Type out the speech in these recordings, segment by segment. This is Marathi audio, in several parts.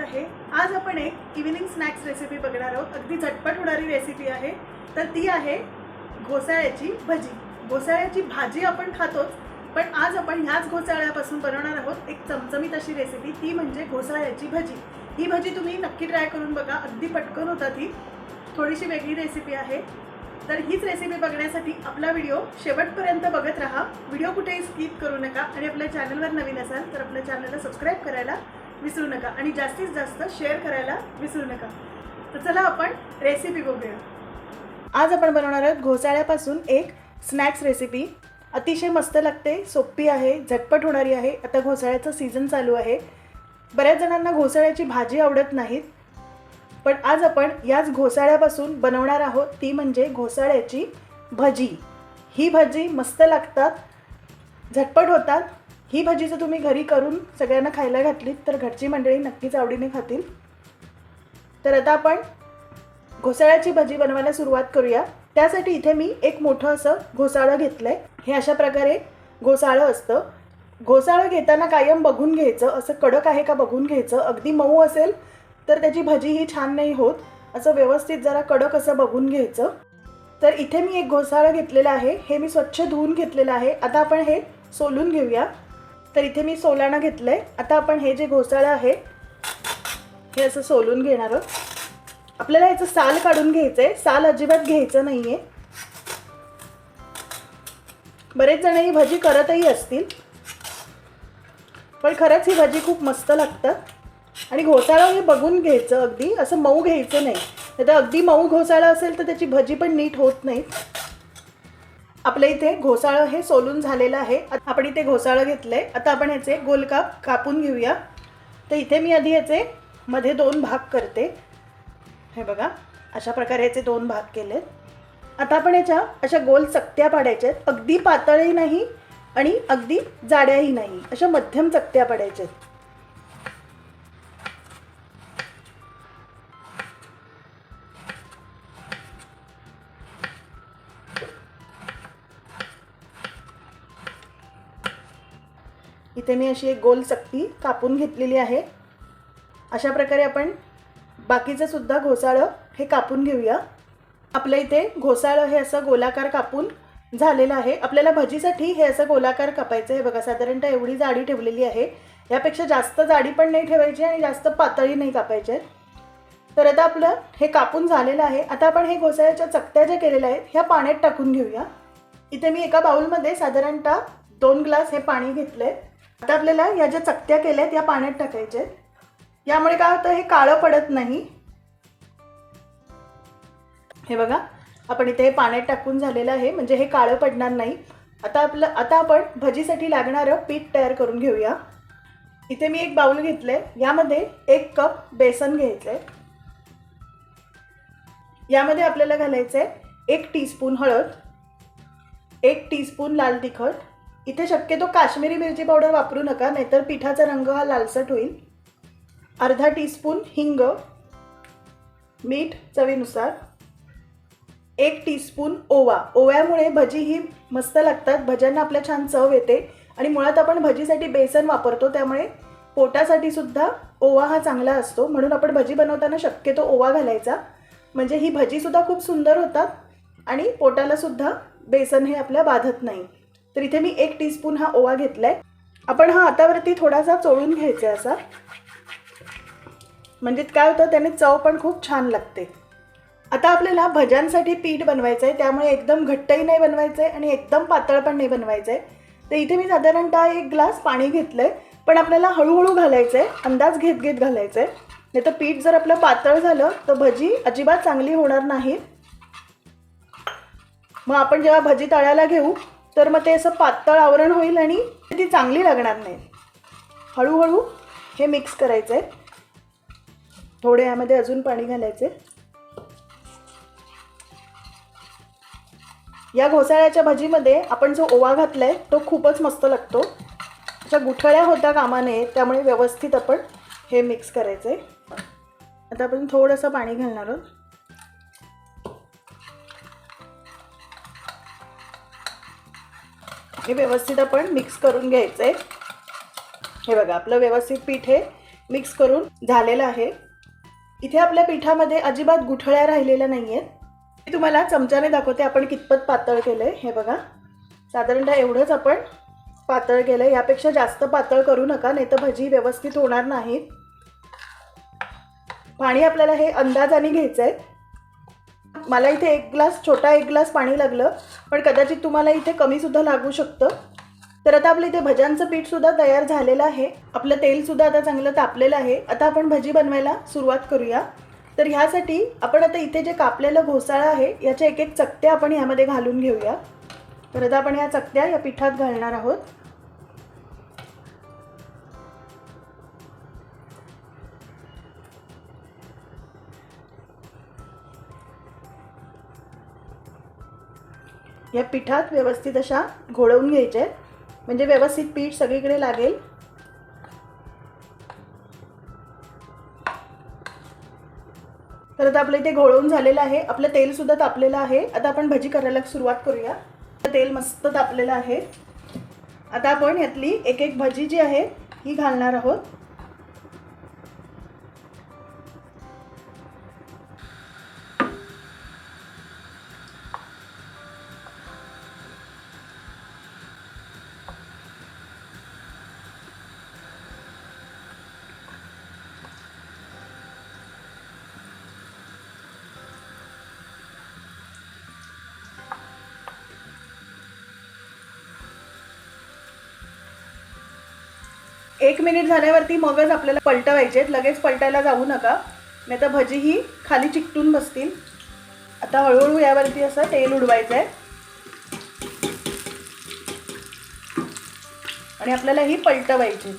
आहे. आज आपण एक इव्हिनिंग स्नॅक्स रेसिपी बघणार आहोत. अगदी झटपट होणारी रेसिपी आहे. तर ती आहे घोसाळ्याची भजी. घोसाळ्याची भाजी आपण खातोच पण आज आपण ह्याच घोसाळ्यापासून बनवणार आहोत एक चमचमीत अशी रेसिपी ती म्हणजे घोसाळ्याची भजी. ही भजी तुम्ही नक्की ट्राय करून बघा. अगदी पटकन होता ती. थोडीशी वेगळी रेसिपी आहे. तर हीच रेसिपी बघण्यासाठी आपला व्हिडिओ शेवटपर्यंत बघत राहा. व्हिडिओ कुठेही स्किप करू नका आणि आपल्या चॅनलवर नवीन असाल तर आपल्या चॅनलला सबस्क्राईब करायला विसरू नका आणि जास्तीत जास्त शेअर करायला विसरू नका. तर चला आपण रेसिपी बघूया. आज आपण बनवणार आहोत घोसाळ्यापासून एक स्नॅक्स रेसिपी अतिशय मस्त लागते सोपी आहे झटपट होणारी आहे. आता घोसाळ्याचं सीझन चालू आहे. बऱ्याच जणांना घोसाळ्याची भाजी आवडत नाहीत. पण आज आपण याच घोसाळ्यापासून बनवणार आहोत ती म्हणजे घोसाळ्याची भजी. ही भजी मस्त लागतात झटपट होतात. ही भजी जर तुम्ही घरी करून सगळ्यांना खायला घातलीत तर घरची मंडळी नक्कीच आवडीने खातील. तर आता आपण घोसाळ्याची भजी बनवायला सुरुवात करूया. त्यासाठी इथे मी एक मोठं असं घोसाळं घेतलं आहे हे अशा प्रकारे घोसाळं असतं. घोसाळं घेताना कायम बघून घ्यायचं असं कडक आहे का बघून घ्यायचं. अगदी मऊ असेल तर त्याची भजी ही छान नाही होत. असं व्यवस्थित जरा कडक असं बघून घ्यायचं. तर इथे मी एक घोसाळं घेतलेलं आहे. हे मी स्वच्छ धुवून घेतलेलं आहे. आता आपण हे सोलून घेऊया. तर इथे मी सोलाणं घेतलं आहे आता आपण हे जे घोसाळं आहे हे असं सोलून घेणार आहोत. आपल्याला याचं साल काढून घ्यायचं आहे साल अजिबात घ्यायचं नाही आहे बरेच जण ही भजी करतही असतील. पण खरंच ही भजी खूप मस्त लागतं आणि घोसाळा हे बघून घ्यायचं अगदी. असं मऊ घ्यायचं नाही. नाही तर अगदी मऊ घोसाळा असेल तर त्याची भजी पण नीट होत नाही. आपल्या इथे घोसाळं हे सोलून झालेलं आहे. आता आपण इथे घोसाळं घेतलं आहे आता आपण ह्याचे गोलकाप कापून घेऊया. तर इथे मी आधी ह्याचे मध्ये दोन भाग करते. हे बघा. अशा प्रकारे याचे दोन भाग केलेत. आता आपण याच्या अशा गोल चकत्या पाडायच्या आहेत अगदी पातळही नाही आणि अगदी जाड्याही नाही. अशा मध्यम चकत्या पाडायच्या आहेत इथे मी अशी एक गोल चकती कापून घेतलेली आहे. अशा प्रकारे आपण बाकीचं सुद्धा घोसाळं हे कापून घेऊया. आपल्या इथे घोसाळं हे असं गोलाकार कापून झालेलं आहे. आपल्याला भजीसाठी हे असं गोलाकार कापायचं आहे. बघा साधारणतः एवढी जाडी ठेवलेली आहे. यापेक्षा जास्त जाडी पण नाही ठेवायची आणि जास्त पातळी नाही कापायचे. तर आता आपलं हे कापून झालेलं आहे. आता आपण हे घोसाळ्याच्या चकत्या ज्या केलेल्या आहेत ह्या पाण्यात टाकून घेऊया. इथे मी एका बाउलमध्ये साधारणतः दोन ग्लास हे पाणी घेतलं आहे आता आपल्याला या ज्या चकत्या केल्या आहेत या पाण्यात टाकायच्या आहेत. यामुळे काय होतं हे काळं पडत नाही. हे बघा आपण इथे हे पाण्यात टाकून झालेलं आहे. म्हणजे हे काळं पडणार नाही. आता आपलं आता आपण भजीसाठी लागणारं पीठ तयार करून घेऊया. इथे मी एक बाउल घेतलं आहे यामध्ये एक कप बेसन घ्यायचं आहे यामध्ये आपल्याला घालायचं आहे एक टीस्पून हळद एक टीस्पून लाल तिखट इथे शक्यतो काश्मीरी मिरची पावडर वापरू नका नाहीतर पिठाचा रंग हा लालसट होईल. अर्धा टीस्पून हिंग मीठ चवीनुसार. एक टीस्पून ओवा. ओव्यामुळे भजी ही मस्त लागतात. भज्यांना आपल्या छान चव येते. आणि मुळात आपण भजीसाठी बेसन वापरतो त्यामुळे पोटासाठी सुद्धा ओवा हा चांगला असतो. म्हणून आपण भजी बनवताना शक्यतो ओवा घालायचा. म्हणजे ही भजीसुद्धा खूप सुंदर होतात आणि पोटालासुद्धा बेसन हे आपल्या बाधत नाही. तर इथे मी एक टीस्पून हा ओवा घेतलाय. आपण हा हातावरती थोडासा चोळून घ्यायचा आहे असा. म्हणजे काय होतं त्याने चव पण खूप छान लागते. आता आपल्याला भज्यांसाठी पीठ बनवायचं आहे त्यामुळे एकदम घट्टही नाही बनवायचं आहे आणि एकदम पातळ पण नाही बनवायचं आहे तर इथे मी साधारणतः एक ग्लास पाणी घेतलं आहे पण आपल्याला हळूहळू घालायचं आहे अंदाज घेत घेत घालायचं आहे नाही तर पीठ जर आपलं पातळ झालं तर भजी अजिबात चांगली होणार नाही. मग आपण जेव्हा भजी तळायला घेऊ तर मग ते असं पातळ आवरण होईल आणि ती चांगली लागणार नाही. हळूहळू हे मिक्स करायचं आहे थोडे यामध्ये अजून पाणी घालायचे या घोसाळ्याच्या भजीमध्ये आपण जो ओवा घातलाय तो खूपच मस्त लागतो. अशा गुठळ्या होत्या कामाने त्यामुळे व्यवस्थित आपण हे मिक्स करायचं आहे आता आपण थोडंसं पाणी घालणार आहोत. हे व्यवस्थित आपण मिक्स करून घ्यायचं. आहे हे बघा आपलं व्यवस्थित पीठ हे मिक्स करून झालेलं आहे. इथे आपल्या पिठामध्ये अजिबात गुठळ्या राहिलेल्या नाही आहेत मी तुम्हाला चमच्याने दाखवते आपण कितपत पातळ केलं आहे हे बघा साधारणतः एवढंच आपण पातळ केलं आहे यापेक्षा जास्त पातळ करू नका नाही तर भजी व्यवस्थित होणार नाहीत. पाणी आपल्याला हे अंदाजाने घ्यायचं आहे मला इथे एक ग्लास छोटा एक ग्लास पाणी लागलं. पण कदाचित तुम्हाला इथे कमीसुद्धा लागू शकतं. तर आता आपलं इथे भज्यांचं पीठसुद्धा तयार झालेलं आहे. आपलं तेलसुद्धा आता चांगलं तापलेलं आहे. आता आपण भजी बनवायला सुरुवात करूया. तर ह्यासाठी आपण आता इथे जे कापलेलं घोसाळा आहे याच्या एक एक चकत्या आपण ह्यामध्ये घालून घेऊया. तर आता आपण ह्या चकत्या या पिठात घालणार आहोत. या पिठात व्यवस्थित अशा घोळवून घ्यायच्या आहेत म्हणजे व्यवस्थित पीठ सगळीकडे लागेल. तर आता आपलं इथे घोळवून झालेलं आहे. आपलं तेलसुद्धा तापलेलं आहे. आता आपण भजी करायला सुरुवात करूया. तेल मस्त तापलेलं आहे. आता आपण यातली एक एक भजी जी आहे ही घालणार आहोत. एक मिनिट झाल्यावरती मगच आपल्याला पलटवायचे आहेत. लगेच पलटायला जाऊ नका. नाही तर भजी ही खाली चिकटून बसतील. आता हळूहळू यावरती असं तेल उडवायचं आहे आणि आपल्याला ही पलटवायची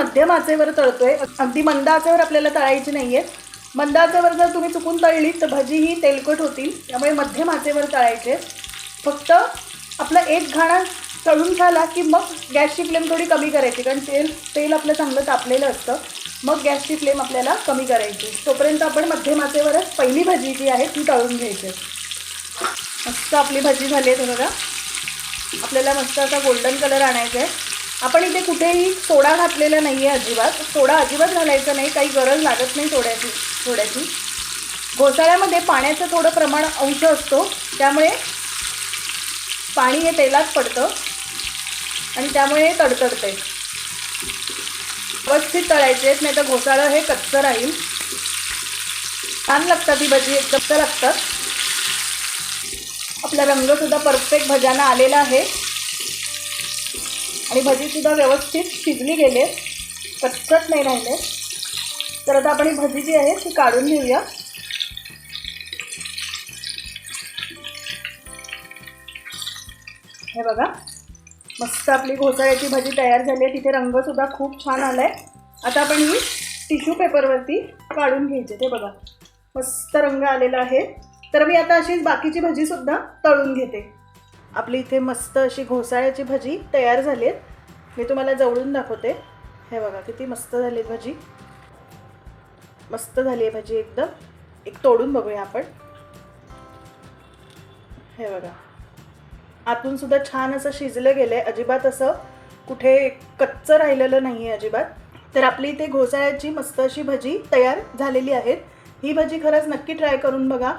मध्यम आचेवर तळतोय. अगदी मंद आचेवर आपल्याला तळायची नाहीये. मंद आचेवर जर तुम्ही चुकून तळली तर भजी ही तेलकट होतील. त्यामुळे मध्यम आचेवर तळायचे. फक्त आपलं एक घाणा तळून झाला की मग गॅसची फ्लेम थोडी कमी करायची. कारण तेल तेल आपलं चांगलं तापलेलं असतं. मग गॅसची फ्लेम आपल्याला कमी करायची. तोपर्यंत आपण मध्यम आचेवरच पहिली भजी जी आहे ती तळून घ्यायची. मस्त आपली भजी झाली आहे बघा. आपल्याला मस्त असा गोल्डन कलर आणायचा आहे. आपण इथे कुठेही सोडा घातलेला नाही आहे अजिबात. सोडा अजिबात घालायचा नाही. काही गरज लागत नाही थोड्याची थोड्याची घोसाळ्यामध्ये पाण्याचं थोडं प्रमाण अंश असतो. त्यामुळे पाणी हे तेलात पडतं. आणि त्यामुळे हे तडतडते. व्यवस्थित तळायचे आहेत नाही तर घोसाळं हे कच्चं राहील. छान लागतात ही भजी एकदम लागतात. आपला रंगसुद्धा परफेक्ट भजाना आलेला आहे. आणि भजीसुद्धा व्यवस्थित शिजली गेले. कचकट नाही राहिले. तर आता आपण ही भजी जी आहे ती काढून घेऊया. हे बघा. मस्त आपली घोसाळ्याची भजी तयार झाली आहे. तिथे रंगसुद्धा खूप छान आला आहे आता आपण ही टिश्यू पेपरवरती काढून घ्यायचे ते बघा. मस्त रंग आलेला आहे. तर मी आता अशीच बाकीची भजीसुद्धा तळून घेते. आपली इथे मस्त अशी घोसाळ्याची भजी तयार झाली आहेत मी तुम्हाला जवळून दाखवते. हे बघा किती मस्त झाली भजी. मस्त झाली आहे भजी एकदम. एक तोडून बघूया आपण. हे बघा. आतून सुद्धा छान असं शिजलं गेलं आहे अजिबात असं कुठे कच्चं राहिलेलं नाही आहे अजिबात. तर आपली इथे घोसाळ्याची मस्त अशी भजी तयार झालेली आहेत. ही भजी खरंच नक्की ट्राय करून बघा.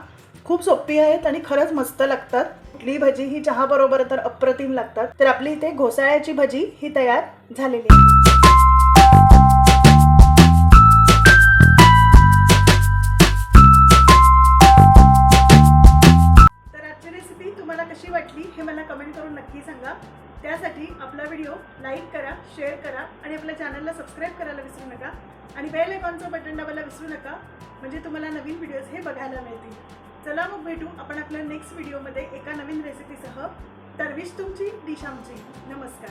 खूप सोपी आहेत आणि खरंच मस्त लागतात. कुठली भजी ही चहाबरोबर तर अप्रतिम लागतात. तर आपली इथे घोसाळ्याची भजी ही तयार झालेली आहे. तर तुम्हाला कशी वाटली हे मला कमेंट करून नक्की सांगा. त्यासाठी आपला व्हिडिओ लाईक करा शेअर करा आणि आपल्या चॅनलला सबस्क्राईब करायला विसरू नका. आणि बेल आयकॉनचं बटन दाबायला विसरू नका. म्हणजे तुम्हाला नवीन व्हिडिओज हे बघायला मिळतील. चला मग भेटू आपण आपल्या नेक्स्ट व्हिडिओमध्ये एका नवीन रेसिपीसह तरविश तुमची डिश आमची नमस्कार.